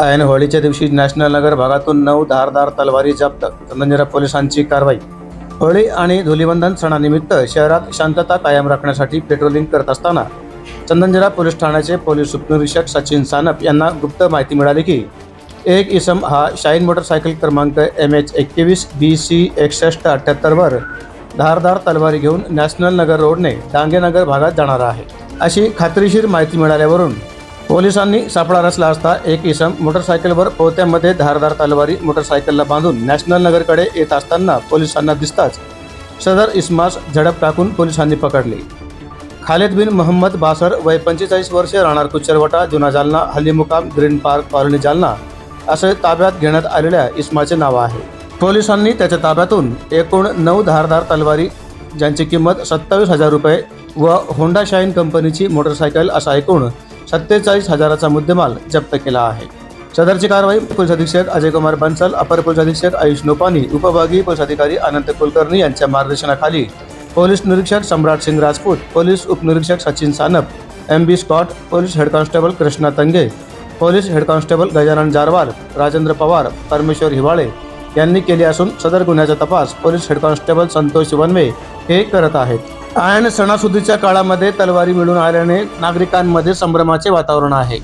ऐन होळीच्या दिवशी नॅशनल नगर भागातून नऊ धारदार तलवारी जप्त. संगंजरा पोलिसांची कारवाई. होळी आणि धुलीवंदन सणानिमित्त शहरात शांतता कायम राखण्यासाठी पेट्रोलिंग करत असताना चंदनजरा पोलीस ठाण्याचे पोलीस उपनिरीक्षक सचिन सानप यांना गुप्त माहिती मिळाली की एक इसम हा शाईन मोटरसायकल क्रमांक एम एच एकवीस बी सी एकसष्ट अठ्ठ्याहत्तरवर धारदार तलवारी घेऊन नॅशनल नगर रोडने डांगेनगर भागात जाणार आहे. अशी खात्रीशीर माहिती मिळाल्यावरून पोलिसांनी सापळा रचला असता एक इसम मोटरसायकलवर पोत्यामध्ये धारदार तलवारी मोटरसायकलला बांधून नॅशनल नगरकडे येत असताना पोलिसांना दिसताच सदर इस्मास झडप टाकून पोलिसांनी पकडले. खालिद बिन मोहम्मद बासर वय पंचेचाळीस वर्षे राहणार कुचरवटा जुना जालना हल्लीमुकाम ग्रीन पार्क कॉलनी जालना असे ताब्यात घेण्यात आलेल्या इस्माचे नाव आहे. पोलिसांनी त्याच्या ताब्यातून एकूण नऊ धारदार तलवारी ज्यांची किंमत सत्तावीस हजार रुपये व होंडा शाईन कंपनीची मोटरसायकल असा एकूण सत्तेचाळीस हजाराचा मुद्देमाल जप्त केला आहे. सदरची कारवाई पोलीस अधीक्षक अजय कुमार बन्सल अपर पोलीस अधीक्षक आयुष नोपानी उपविभागीय पोलीस अधिकारी अनंत कुलकर्णी यांच्या मार्गदर्शनाखाली पोलीस निरीक्षक सम्राट सिंग राजपूत पोलीस उपनिरीक्षक Sachin Sanap M B Scott police head constable Krishna Tange police head constable Gajanan Jarwal Rajendra Pawar Parmeshwar Hiwale यांनी केली असून सदर गुन्ह्याचा तपास police head constable Santosh Wanve हे करत आहेत. आयन सणासुदीच्या काळामध्ये तलवारी मिळून आल्याने नागरिकांमध्ये संभ्रमाचे वातावरण आहे.